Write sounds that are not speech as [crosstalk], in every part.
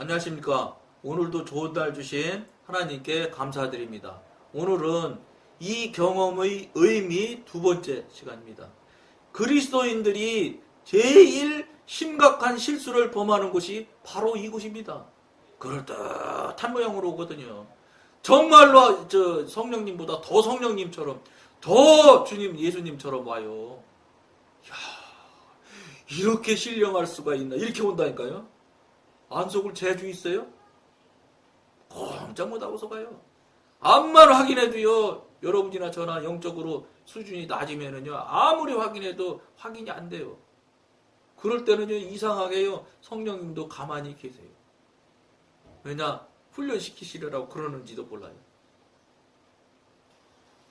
안녕하십니까. 오늘도 좋은 날 주신 하나님께 감사드립니다. 오늘은 이 경험의 의미 두 번째 시간입니다. 그리스도인들이 제일 심각한 실수를 범하는 곳이 바로 이곳입니다. 그럴듯한 모양으로 오거든요. 정말로 저 성령님보다 더 성령님처럼 더 주님 예수님처럼 와요. 야 이렇게 신령할 수가 있나 이렇게 온다니까요. 안속을 재주 있어요? 꼼짝 못하고서 가요. 암만 확인해도요, 여러분이나 저나 영적으로 수준이 낮으면은요, 아무리 확인해도 확인이 안 돼요. 그럴 때는요, 이상하게요, 성령님도 가만히 계세요. 왜냐, 훈련시키시려고 그러는지도 몰라요.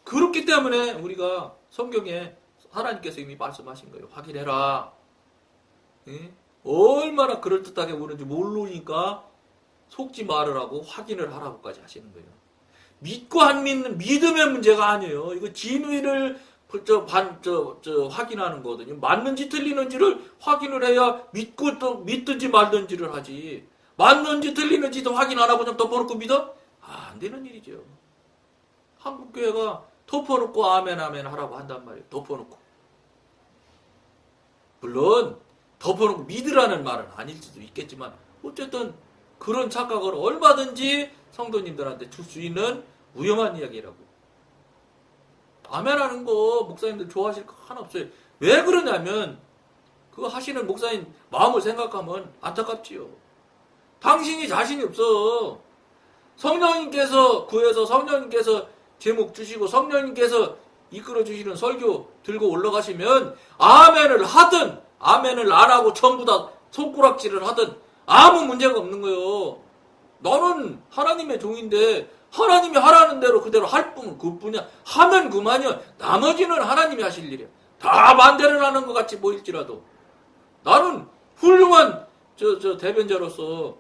그렇기 때문에 우리가 성경에 하나님께서 이미 말씀하신 거예요. 확인해라. 예? 얼마나 그럴듯하게 오는지 모르니까 속지 말으라고 확인을 하라고까지 하시는 거예요. 믿고 안 믿는 믿음의 문제가 아니에요. 이거 진위를 저, 반, 저, 저, 확인하는 거거든요. 맞는지 틀리는지를 확인을 해야 믿고 또 믿든지 말든지를 하지. 맞는지 틀리는지도 확인 안 하고 그냥 덮어놓고 믿어? 아, 안 되는 일이죠. 한국교회가 덮어놓고 아멘 아멘 하라고 한단 말이에요. 덮어놓고. 물론 덮어놓고 믿으라는 말은 아닐 수도 있겠지만 어쨌든 그런 착각을 얼마든지 성도님들한테 줄 수 있는 위험한 이야기라고. 아멘하는 거 목사님들 좋아하실 거 하나 없어요. 왜 그러냐면 그거 하시는 목사님 마음을 생각하면 안타깝지요. 당신이 자신이 없어. 성령님께서 구해서 성령님께서 제목 주시고 성령님께서 이끌어 주시는 설교 들고 올라가시면 아멘을 하든 아멘을 안 하고 전부 다 손가락질을 하든 아무 문제가 없는 거예요. 너는 하나님의 종인데 하나님이 하라는 대로 그대로 할 뿐 그뿐이야. 하면 그만이야. 나머지는 하나님이 하실 일이야. 다 반대를 하는 것 같이 보일지라도 나는 훌륭한 저, 저 대변자로서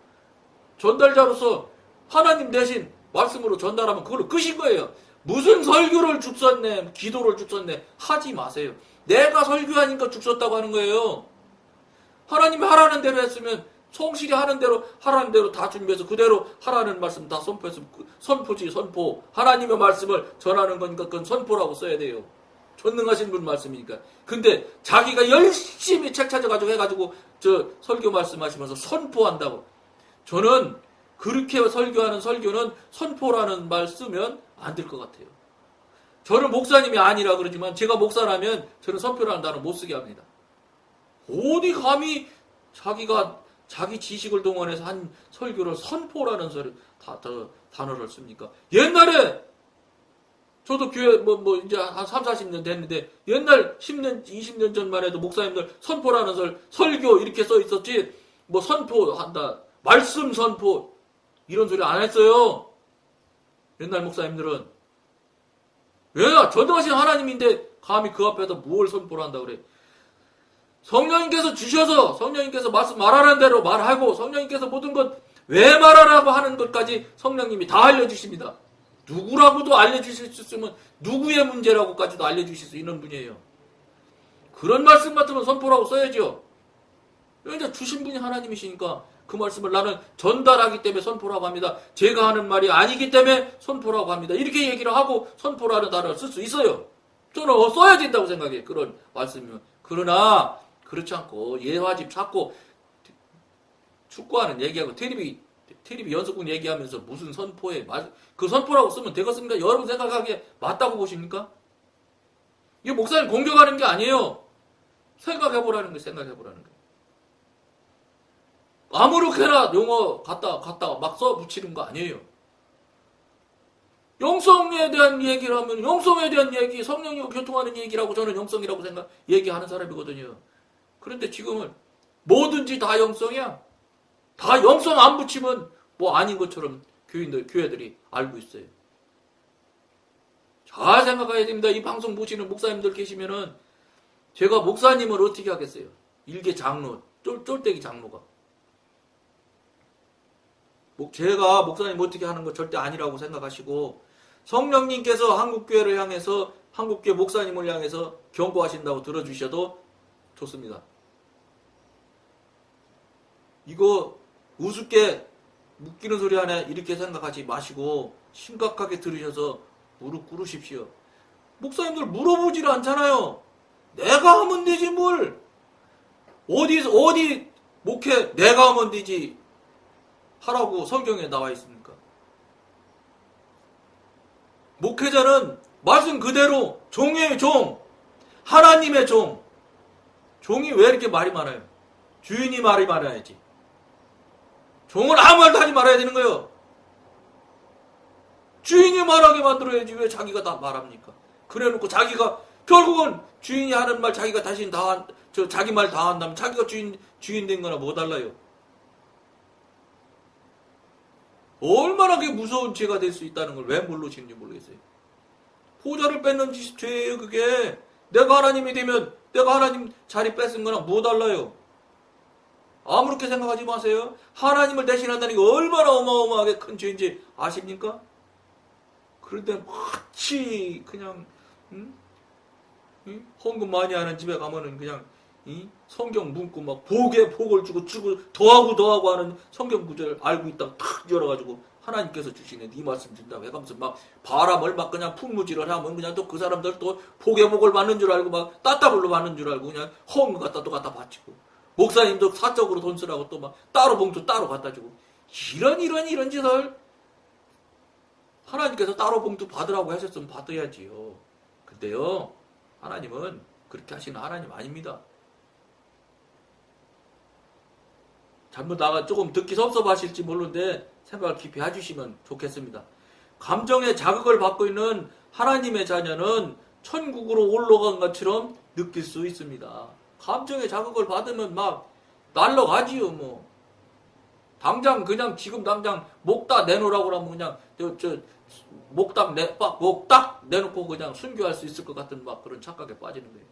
전달자로서 하나님 대신 말씀으로 전달하면 그걸로 끝인 거예요. 무슨 설교를 죽 썼네, 기도를 죽 썼네 하지 마세요. 내가 설교하니까 죽 썼다고 하는 거예요. 하나님이 하라는 대로 했으면 성실히 하는 대로 하라는 대로 다 준비해서 그대로 하라는 말씀 다 선포해서 그 선포지 선포 하나님의 말씀을 전하는 거니까 그건 선포라고 써야 돼요. 전능하신 분 말씀이니까. 근데 자기가 열심히 책 찾아가지고 해가지고 저 설교 말씀하시면서 선포한다고. 저는 그렇게 설교하는 설교는 선포라는 말 쓰면 안 될 것 같아요. 저는 목사님이 아니라 그러지만 제가 목사라면 저는 선포라는 단어 못 쓰게 합니다. 어디 감히 자기가 자기 지식을 동원해서 한 설교를 선포라는 소리, 다, 다, 단어를 씁니까? 옛날에 저도 교회 뭐, 뭐 이제 한 3, 40년 됐는데 옛날 10년, 20년 전만 해도 목사님들 선포라는 설, 설교 이렇게 써 있었지 뭐 선포한다. 말씀 선포 이런 소리 안 했어요. 옛날 목사님들은 왜냐 전능하신 하나님인데 감히 그 앞에서 뭘 선포를 한다 그래. 성령님께서 주셔서 성령님께서 말씀 말하는 대로 말하고 성령님께서 모든 것 왜 말하라고 하는 것까지 성령님이 다 알려주십니다. 누구라고도 알려주실 수 있으면 누구의 문제라고까지도 알려주실 수 있는 분이에요. 그런 말씀 같으면 선포라고 써야죠. 그러니까 주신 분이 하나님이시니까 그 말씀을 나는 전달하기 때문에 선포라고 합니다. 제가 하는 말이 아니기 때문에 선포라고 합니다. 이렇게 얘기를 하고 선포라는 단어를 쓸 수 있어요. 저는 어, 써야 된다고 생각해요. 그런 말씀이면. 그러나 그렇지 않고 예화집 찾고 축구하는 얘기하고 테레비 테레비 연속극 얘기하면서 무슨 선포에 맞- 그 선포라고 쓰면 되겠습니까? 여러분 생각하기에 맞다고 보십니까? 이게 목사님 공격하는 게 아니에요. 생각해보라는 게 생각해보라는 게. 아무렇게나 용어 갖다 갖다 막 써 붙이는 거 아니에요. 영성에 대한 얘기를 하면 영성에 대한 얘기, 성령이고 교통하는 얘기라고 저는 영성이라고 생각 얘기하는 사람이거든요. 그런데 지금은 뭐든지 다 영성이야. 다 영성 안 붙이면 뭐 아닌 것처럼 교인들 교회들이 알고 있어요. 잘 생각해야 됩니다. 이 방송 보시는 목사님들 계시면은 제가 목사님을 어떻게 하겠어요? 일개 장로, 쫄, 쫄대기 장로가. 목- 제가 목사님 어떻게 하는 거 절대 아니라고 생각하시고 성령님께서 한국교회를 향해서 한국교회 목사님을 향해서 경고하신다고 들어주셔도 좋습니다. 이거 우습게 웃기는 소리 하네 이렇게 생각하지 마시고 심각하게 들으셔서 무릎 꿇으십시오. 목사님들 물어보지를 않잖아요. 내가 하면 되지 뭘. 어디 어디 목회 내가 하면 되지 하라고 성경에 나와 있습니까? 목회자는 말씀 그대로 종의 종, 하나님의 종. 종이 왜 이렇게 말이 많아요? 주인이 말이 많아야지. 종은 아무 말도 하지 말아야 되는 거예요. 주인이 말하게 만들어야지 왜 자기가 다 말합니까? 그래놓고 자기가 결국은 주인이 하는 말 자기가 다시 다, 한- 저 자기 말 다 한다면 자기가 주인, 주인 된 거나 뭐 달라요? 얼마나 그게 무서운 죄가 될 수 있다는 걸 왜 모르시는지 모르겠어요. 뺏는 짓이 죄예요, 그게. 내가 하나님이 되면 내가 하나님 자리 뺏은 거나 뭐 달라요? 아무렇게 생각하지 마세요. 하나님을 대신한다는 게 얼마나 어마어마하게 큰 죄인지 아십니까? 그런데 마치 그냥 음? 이? 헌금 많이 하는 집에 가면은 그냥 이? 성경 문구 막 복에 복을 주고 주고 더하고 더하고 하는 성경 구절 알고 있다가 탁 열어가지고 하나님께서 주시는 이 말씀 준다고 해가면서 막 바람을 막 그냥 풍무질을 하면 그냥 또 그 사람들 또 복의 복을 받는 줄 알고 막 따따블로 받는 줄 알고 그냥 헌금 갖다 또 갖다 바치고 목사님도 사적으로 돈 쓰라고 또 막 따로 봉투 따로 갖다 주고 이런 이런 이런 짓을 하나님께서 따로 봉투 받으라고 하셨으면 받아야지요. 근데요, 하나님은 그렇게 하시는 하나님 아닙니다. 잘못 나가 조금 듣기 섭섭하실지 모르는데 생각을 깊이 해주시면 좋겠습니다. 감정의 자극을 받고 있는 하나님의 자녀는 천국으로 올라간 것처럼 느낄 수 있습니다. 감정의 자극을 받으면 막 날라가지요, 뭐. 당장 그냥 지금 당장 목다 내놓으라고 그러면 그냥 저, 저 목딱 내, 빡, 목딱 내놓고 그냥 순교할 수 있을 것 같은 막 그런 착각에 빠지는 거예요.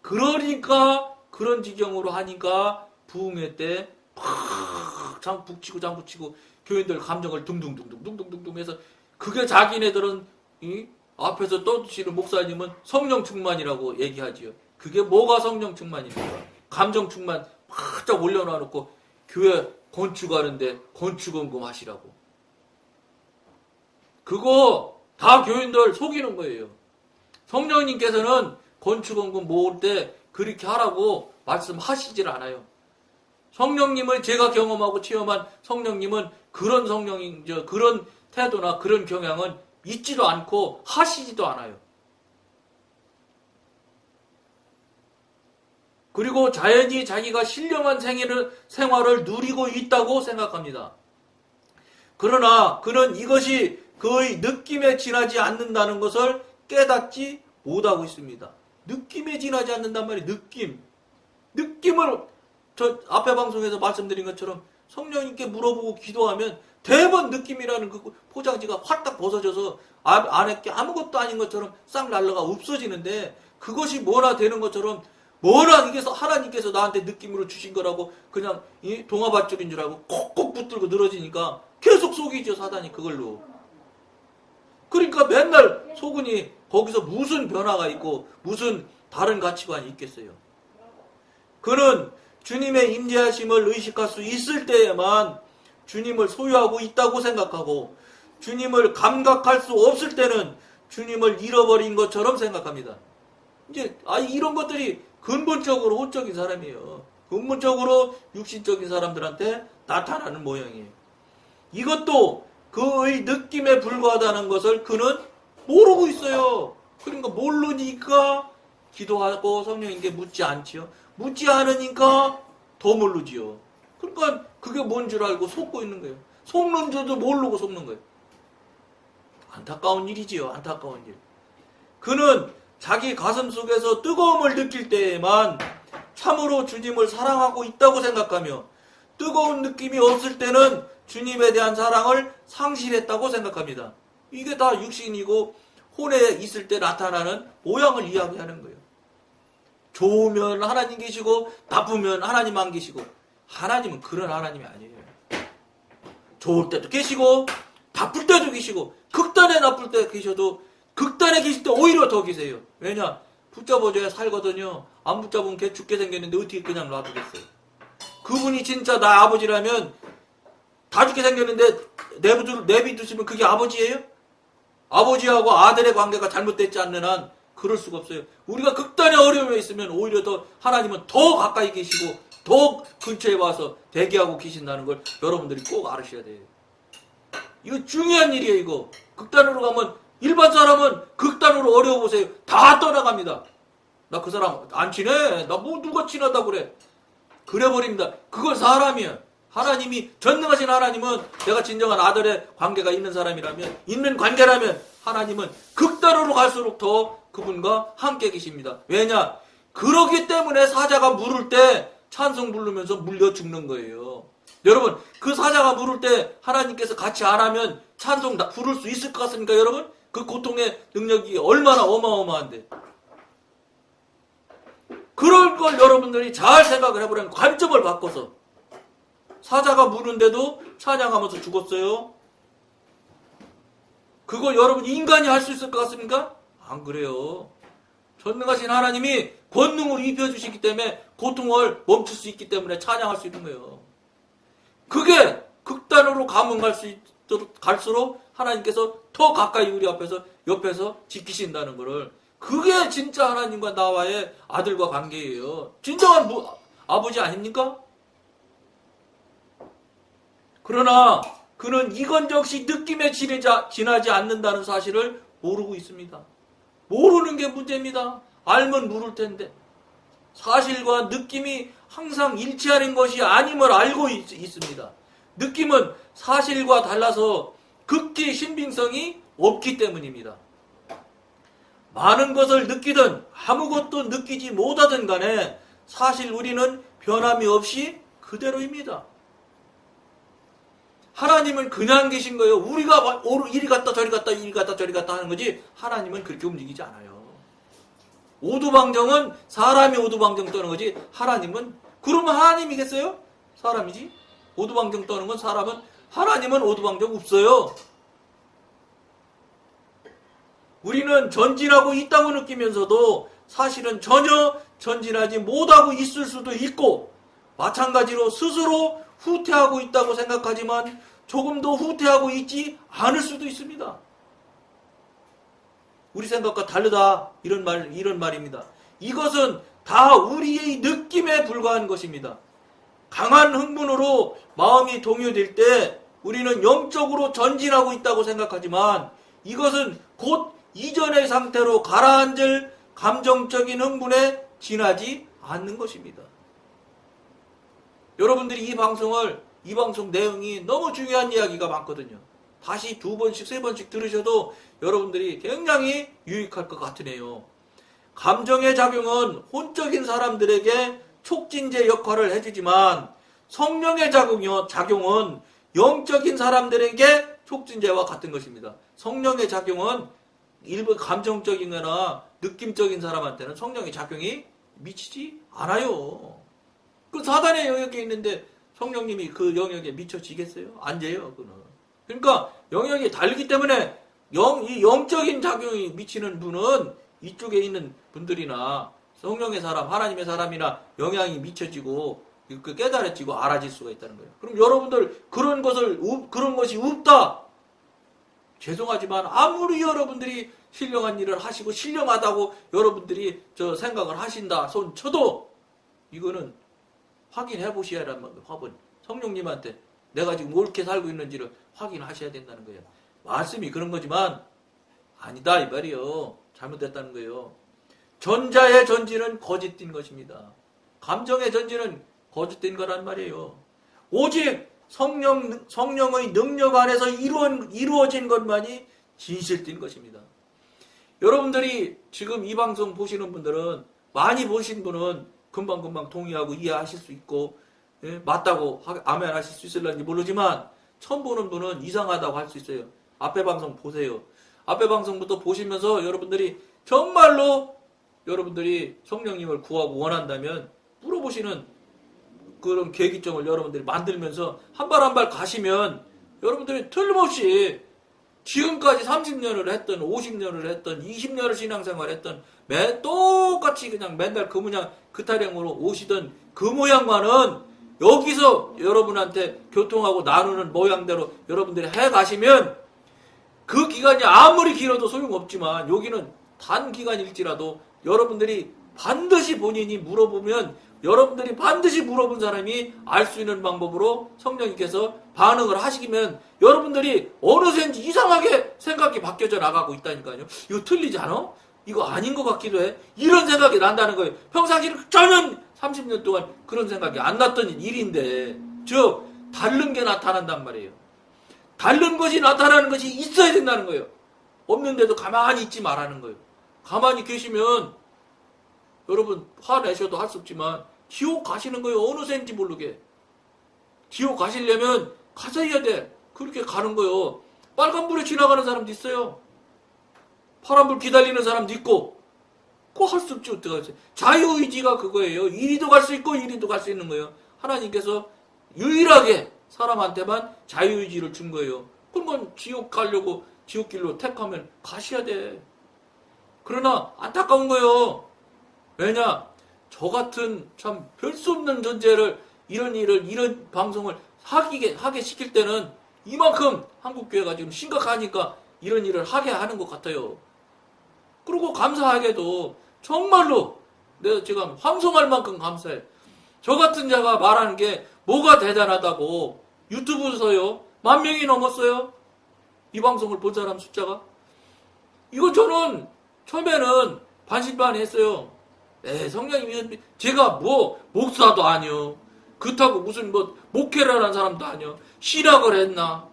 그러니까 그런 지경으로 하니까 부흥회 때팍 북치고 장구치고 교인들 감정을 둥둥둥둥둥둥둥 해서 그게 자기네들은 이 앞에서 떠드시는 목사님은 성령 충만이라고 얘기하지요. 그게 뭐가 성령 충만입니까? 감정 충만 바짝 올려놔 놓고 교회 건축하는데 건축원금 하시라고. 그거 다 교인들 속이는 거예요. 성령님께서는 건축원금 모을 때 그렇게 하라고 말씀하시질 않아요. 성령님을 제가 경험하고 체험한 성령님은 그런 성령인 저 그런 태도나 그런 경향은 있지도 않고 하시지도 않아요. 그리고 자연히 자기가 신령한 생애를, 생활을 누리고 있다고 생각합니다. 그러나 그는 이것이 그의 느낌에 지나지 않는다는 것을 깨닫지 못하고 있습니다. 느낌에 지나지 않는단 말이에요. 느낌. 느낌을 저 앞에 방송에서 말씀드린 것처럼 성령님께 물어보고 기도하면 대번 느낌이라는 그 포장지가 활딱 벗어져서 아- 안에 게 아무것도 아닌 것처럼 싹 날라가 없어지는데 그것이 뭐라 되는 것처럼 뭐라 이게 하나님께서 나한테 느낌으로 주신 거라고 그냥 이 동화밧줄인 줄 알고 콕콕 붙들고 늘어지니까 계속 속이죠 사단이 그걸로 그러니까 맨날 속으니 거기서 무슨 변화가 있고 무슨 다른 가치관이 있겠어요 그는 주님의 임재하심을 의식할 수 있을 때에만 주님을 소유하고 있다고 생각하고 주님을 감각할 수 없을 때는 주님을 잃어버린 것처럼 생각합니다. 이제 아 이런 것들이 근본적으로 혼적인 사람이에요. 근본적으로 육신적인 사람들한테 나타나는 모양이에요. 이것도 그의 느낌에 불과하다는 것을 그는 모르고 있어요. 그러니까 모르니까 기도하고 성령님께 묻지 않지요. 묻지 않으니까 더 모르지요. 그러니까 그게 뭔 줄 알고 속고 있는 거예요. 속는 줄도 모르고 속는 거예요. 안타까운 일이지요. 안타까운 일. 그는 자기 가슴 속에서 뜨거움을 느낄 때에만 참으로 주님을 사랑하고 있다고 생각하며 뜨거운 느낌이 없을 때는 주님에 대한 사랑을 상실했다고 생각합니다. 이게 다 육신이고 혼에 있을 때 나타나는 모양을 이야기하는 거예요. 좋으면 하나님 계시고 나쁘면 하나님 안 계시고 하나님은 그런 하나님이 아니에요. 좋을 때도 계시고 나쁠 때도 계시고 극단에 나쁠 때 계셔도 극단에 계실 때 오히려 더 계세요. 왜냐? 붙잡아줘야 살거든요. 안 붙잡으면 개 죽게 생겼는데 어떻게 그냥 놔두겠어요. 그분이 진짜 나 아버지라면 다 죽게 생겼는데 내비두, 내비두시면 그게 아버지예요? 아버지하고 아들의 관계가 잘못됐지 않는 한 그럴 수가 없어요. 우리가 극단의 어려움에 있으면 오히려 더 하나님은 더 가까이 계시고 더 근처에 와서 대기하고 계신다는 걸 여러분들이 꼭 알으셔야 돼요. 이거 중요한 일이에요, 이거. 극단으로 가면 일반 사람은 극단으로 어려워 보세요. 다 떠나갑니다. 나 그 사람 안 친해. 나 뭐 누가 친하다 그래. 그래 버립니다. 그건 사람이야. 하나님이 전능하신 하나님은 내가 진정한 아들의 관계가 있는 사람이라면 있는 관계라면 하나님은 극단으로 갈수록 더 그분과 함께 계십니다. 왜냐? 그러기 때문에 사자가 물을 때 찬송 부르면서 물려 죽는 거예요. 여러분, 그 사자가 물을 때 하나님께서 같이 안 하면 찬송 다 부를 수 있을 것 같습니까, 여러분? 그 고통의 능력이 얼마나 어마어마한데. 그럴 걸 여러분들이 잘 생각을 해보라는 관점을 바꿔서. 사자가 무는데도 찬양하면서 죽었어요. 그걸 여러분 인간이 할 수 있을 것 같습니까? 안 그래요. 전능하신 하나님이 권능으로 입혀주시기 때문에 고통을 멈출 수 있기 때문에 찬양할 수 있는 거예요. 그게 극단으로 가면 갈 수 있도록 갈수록 하나님께서 더 가까이 우리 앞에서 옆에서 지키신다는 것을 그게 진짜 하나님과 나와의 아들과 관계예요. 진정한 부, 아버지 아닙니까? 그러나 그는 이건적시 느낌에 지내자, 지나지 않는다는 사실을 모르고 있습니다. 모르는 게 문제입니다. 알면 모를 텐데. 사실과 느낌이 항상 일치하는 것이 아님을 알고 있, 있습니다. 느낌은 사실과 달라서 극히 신빙성이 없기 때문입니다. 많은 것을 느끼든 아무것도 느끼지 못하든 간에 사실 우리는 변함이 없이 그대로입니다. 하나님은 그냥 계신 거예요. 우리가 이리 갔다 저리 갔다 이리 갔다 저리 갔다 하는 거지 하나님은 그렇게 움직이지 않아요. 오두방정은 사람이 오두방정 떠는 거지 하나님은 그러면 하나님이겠어요? 사람이지? 오두방정 떠는 건 사람은 하나님은 오두방정 없어요. 우리는 전진하고 있다고 느끼면서도 사실은 전혀 전진하지 못하고 있을 수도 있고 마찬가지로 스스로 후퇴하고 있다고 생각하지만 조금 더 후퇴하고 있지 않을 수도 있습니다. 우리 생각과 다르다 이런 말 이런 말입니다. 이것은 다 우리의 느낌에 불과한 것입니다. 강한 흥분으로 마음이 동요될 때 우리는 영적으로 전진하고 있다고 생각하지만 이것은 곧 이전의 상태로 가라앉을 감정적인 흥분에 지나지 않는 것입니다. 여러분들이 이 방송을 이 방송 내용이 너무 중요한 이야기가 많거든요. 다시 두 번씩 세 번씩 들으셔도 여러분들이 굉장히 유익할 것 같으네요. 감정의 작용은 혼적인 사람들에게 촉진제 역할을 해주지만 성령의 작용은 영적인 사람들에게 촉진제와 같은 것입니다. 성령의 작용은 일부 감정적이거나 느낌적인 사람한테는 성령의 작용이 미치지 않아요. 그 사단의 영역에 있는데 성령님이 그 영역에 미쳐지겠어요? 안 돼요, 그는. 그러니까 영역이 다르기 때문에 영, 이 영적인 작용이 미치는 분은 이쪽에 있는 분들이나 성령의 사람, 하나님의 사람이나 영향이 미쳐지고 그 깨달아지고 알아질 수가 있다는 거예요. 그럼 여러분들 그런 것을 그런 것이 없다. 죄송하지만 아무리 여러분들이 신령한 일을 하시고 신령하다고 여러분들이 저 생각을 하신다 손 쳐도 이거는 확인해 보셔야 하는 화분 성령님한테 내가 지금 옳게 살고 있는지를 확인하셔야 된다는 거예요. 말씀이 그런 거지만 아니다 이 말이요. 잘못됐다는 거예요. 전자의 전지는 거짓된 것입니다. 감정의 전지는 거짓된 거란 말이에요. 오직 성령, 성령의 능력 안에서 이루어, 이루어진 것만이 진실된 것입니다. 여러분들이 지금 이 방송 보시는 분들은 많이 보신 분은 금방금방 동의하고 이해하실 수 있고 예, 맞다고 아멘 하실 수 있을런지 모르지만 처음 보는 분은 이상하다고 할 수 있어요. 앞에 방송 보세요. 앞에 방송부터 보시면서 여러분들이 정말로 여러분들이 성령님을 구하고 원한다면 물어보시는 그런 계기점을 여러분들이 만들면서 한 발 한 발 가시면 여러분들이 틀림없이 지금까지 30년을 했던 50년을 했던 20년을 신앙생활 했던 매 똑같이 그냥 맨날 그 모양 그 타령으로 오시던 그 모양과는 여기서 여러분한테 교통하고 나누는 모양대로 여러분들이 해 가시면 그 기간이 아무리 길어도 소용없지만 여기는 단 기간일지라도 여러분들이 반드시 본인이 물어보면 여러분들이 반드시 물어본 사람이 알 수 있는 방법으로 성령님께서 반응을 하시면 여러분들이 어느새인지 이상하게 생각이 바뀌어져 나가고 있다니까요. 이거 틀리지 않아? 이거 아닌 것 같기도 해. 이런 생각이 난다는 거예요. 평상시에 전혀 30년 동안 그런 생각이 안 났던 일인데, 즉, 다른 게 나타난단 말이에요. 다른 것이 나타나는 것이 있어야 된다는 거예요. 없는데도 가만히 있지 말라는 거예요. 가만히 계시면 여러분 화내셔도 할 수 없지만 지옥 가시는 거예요. 어느 새인지 모르게. 지옥 가시려면 가셔야 돼. 그렇게 가는 거예요. 빨간불에 지나가는 사람도 있어요. 파란불 기다리는 사람도 있고. 그거 할 수 없지, 어떡하지. 자유의지가 그거예요. 이리도 갈 수 있고, 이리도 갈 수 있는 거예요. 하나님께서 유일하게 사람한테만 자유의지를 준 거예요. 그러면 지옥 가려고 지옥길로 택하면 가셔야 돼. 그러나 안타까운 거예요. 왜냐? 저 같은 참 별 수 없는 존재를 이런 일을 이런 방송을 하게 하게 시킬 때는 이만큼 한국 교회가 지금 심각하니까 이런 일을 하게 하는 것 같아요. 그리고 감사하게도 정말로 내가 지금 황송할 만큼 감사해. 저 같은 자가 말하는 게 뭐가 대단하다고 유튜브에서요 만 명이 넘었어요. 이 방송을 본 사람 숫자가 이거 저는 처음에는 반신반의했어요. 에 성령님이 제가 뭐 목사도 아니요. 그렇다고 무슨 뭐 목회를 하는 사람도 아니요. 신학을 했나?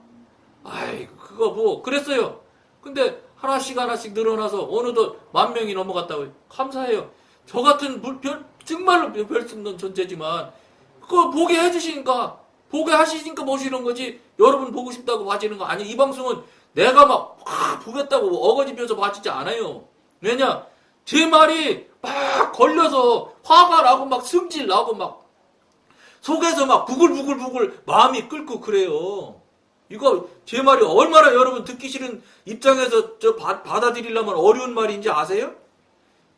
아이 그거 뭐 그랬어요. 근데 하나씩 하나씩 늘어나서 어느덧 만 명이 넘어갔다고요. 감사해요. 저 같은 물- 별 정말로 별수 없는 존재지만 그거 보게 해주시니까 보게 하시니까 보시는 거지. 여러분 보고 싶다고 봐지는 거 아니에요. 이 방송은 내가 막확 보겠다고 어거지 펴서 봐지지 않아요. 왜냐? 제 말이 막 걸려서 화가 나고 막 승질 나고 막 속에서 막 부글부글부글 마음이 끓고 그래요. 이거 제 말이 얼마나 여러분 듣기 싫은 입장에서 저 바, 받아들이려면 어려운 말인지 아세요?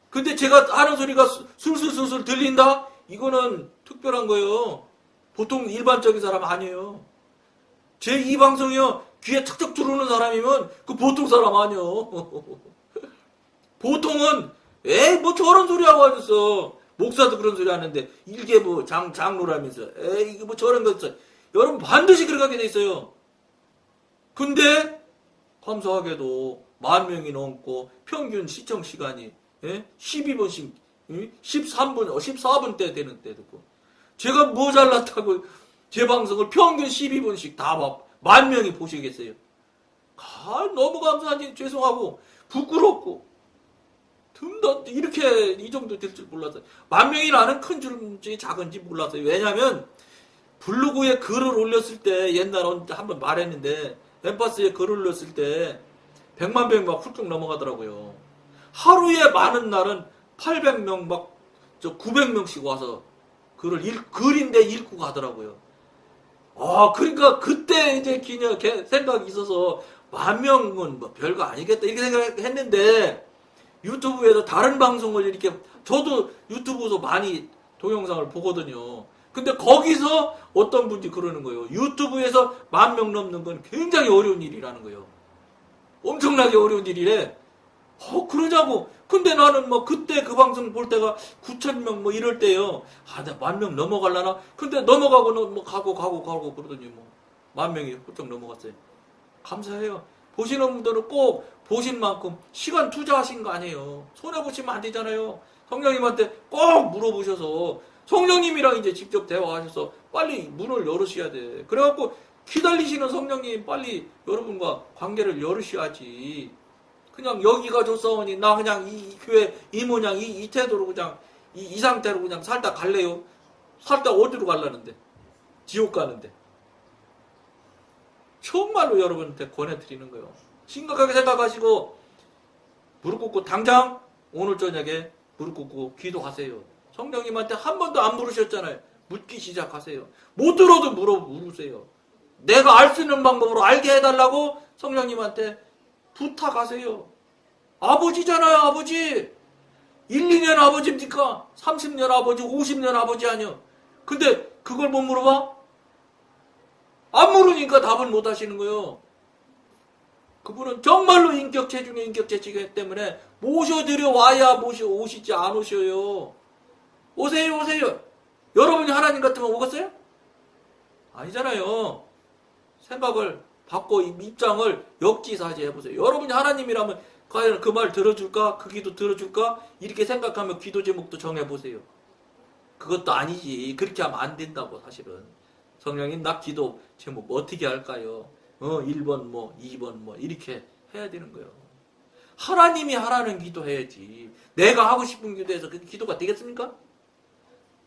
근데 제가 하는 소리가 수- 술술술술 들린다? 이거는 특별한 거예요. 보통 일반적인 사람 아니에요. 제 이 방송이요. 귀에 척척 들어오는 사람이면 그 보통 사람 아니요. [laughs] 보통은 에이 뭐 저런 소리 하고 하셨어. 목사도 그런 소리 하는데 일개 뭐 장, 장로라면서 에이 이게 뭐 저런 거 있어. 여러분 반드시 그러게 돼 있어요. 근데 감사하게도 만 명이 넘고 평균 시청 시간이 예? 12분씩 13분, 14분대 되는 때도 있고 제가 뭐 잘났다고 제 방송을 평균 12분씩 다만 명이 보시겠어요. 아, 너무 감사하지 죄송하고 부끄럽고 듬더 이렇게 이 정도 될 줄 몰랐어요. 만 명이 나는 큰 줄인지 작은지 몰랐어요. 왜냐하면 블로그에 글을 올렸을 때 옛날에 한번 말했는데 엠파스에 글을 올렸을 때 100만 명이 막 훌쩍 넘어가더라고요. 하루에 많은 날은 800명 막 저 900명씩 와서 글을 읽, 글인데 읽고 가더라고요. 아, 그러니까 그때 이제 기냐 생각이 있어서 만 명은 뭐 별거 아니겠다 이렇게 생각했는데 유튜브에서 다른 방송을 이렇게 저도 유튜브에서 많이 동영상을 보거든요. 근데 거기서 어떤 분이 그러는 거예요. 유튜브에서 만 명 넘는 건 굉장히 어려운 일이라는 거예요. 엄청나게 어려운 일이래. 어, 그러냐고. 근데 나는 뭐 그때 그 방송 볼 때가 9천 명 뭐 이럴 때요. 아, 나 만 명 넘어갈라나? 근데 넘어가고는 뭐 가고 가고 가고 그러더니 뭐 만 명이 훌쩍 넘어갔어요. 감사해요. 보시는 분들은 꼭 보신 만큼 시간 투자하신 거 아니에요. 손해 보시면 안 되잖아요. 성령님한테 꼭 물어보셔서 성령님이랑 이제 직접 대화하셔서 빨리 문을 열으셔야 돼. 그래갖고 기다리시는 성령님 빨리 여러분과 관계를 열으셔야지. 그냥 여기가 좋사오니 나 그냥 이, 이 교회 이 모양 이, 이 태도로 그냥 이, 이 상태로 그냥 살다 갈래요. 살다 어디로 갈라는데? 지옥 가는데. 정말로 여러분한테 권해드리는 거예요. 심각하게 생각하시고 무릎 꿇고 당장 오늘 저녁에 무릎 꿇고 기도하세요. 성령님한테 한 번도 안 물으셨잖아요. 묻기 시작하세요. 못 들어도 물어 물으세요. 내가 알 수 있는 방법으로 알게 해달라고 성령님한테 부탁하세요. 아버지잖아요, 아버지. 1, 2년 아버지입니까? 30년 아버지, 50년 아버지 아니요. 근데 그걸 못 물어봐? 안 물으니까 답을 못 하시는 거예요. 그분은 정말로 인격체 중에 인격체이기 때문에 모셔드려 와야 모셔 오시지 안 오셔요. 오세요, 오세요. 여러분이 하나님 같으면 오겠어요? 아니잖아요. 생각을 바꿔 이 입장을 역지사지 해보세요. 여러분이 하나님이라면 과연 그 말 들어줄까? 그 기도 들어줄까? 이렇게 생각하면 기도 제목도 정해보세요. 그것도 아니지. 그렇게 하면 안 된다고 사실은. 성령님 나 기도 제목 어떻게 할까요? 어 1번 뭐 2번 뭐 이렇게 해야 되는 거예요. 하나님이 하라는 기도 해야지. 내가 하고 싶은 기도해서 그 기도가 되겠습니까?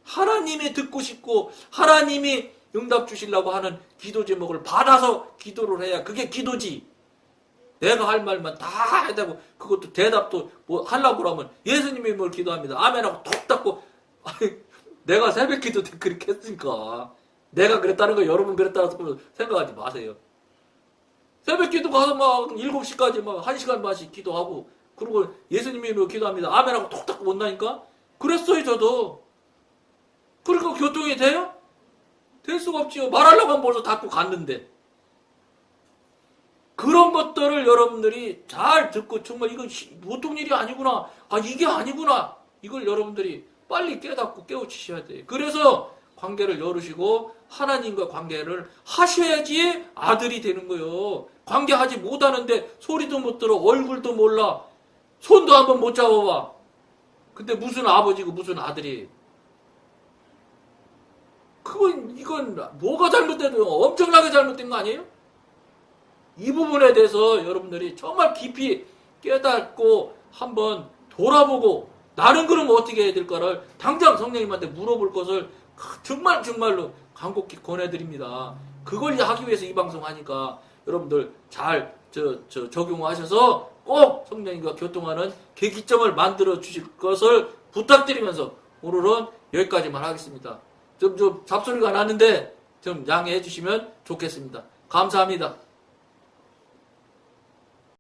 하나님이 듣고 싶고 하나님이 응답 주시려고 하는 기도 제목을 받아서 기도를 해야 그게 기도지. 내가 할 말만 다 해야 되고 그것도 대답도 뭐 하려고 그러면 예수님이 뭘 기도합니다. 아멘하고 톡 닫고 [laughs] 아니, 내가 새벽 기도 때 그렇게 했으니까 내가 그랬다는 거 여러분 그랬다고 생각하지 마세요. 새벽 기도 가서 막 7시까지 막 1시간 반씩 기도하고 그리고 예수님이 뭐 기도합니다. 아멘하고 톡 닫고 못나니까 그랬어요 저도. 그러니까 교통이 돼요? 될 수가 없지요. 말하려고 하면 벌써 닫고 갔는데. 그런 것들을 여러분들이 잘 듣고 정말 이건 시- 보통 일이 아니구나. 아 이게 아니구나. 이걸 여러분들이 빨리 깨닫고 깨우치셔야 돼요. 그래서 관계를 열으시고 하나님과 관계를 하셔야지 아들이 되는 거예요. 관계하지 못하는데 소리도 못 들어 얼굴도 몰라 손도 한번 못 잡아봐. 근데 무슨 아버지고 무슨 아들이 그건 이건 뭐가 잘못된 엄청나게 잘못된 거 아니에요? 이 부분에 대해서 여러분들이 정말 깊이 깨닫고 한번 돌아보고 나는 그럼 어떻게 해야 될까를 당장 성령님한테 물어볼 것을 정말 정말로 간곡히 권해드립니다. 그걸 하기 위해서 이 방송 하니까 여러분들 잘 저, 저 적용하셔서 꼭 성령님과 교통하는 계기점을 만들어 주실 것을 부탁드리면서 오늘은 여기까지만 하겠습니다. 좀, 좀 잡소리가 나는데 좀 양해해 주시면 좋겠습니다. 감사합니다.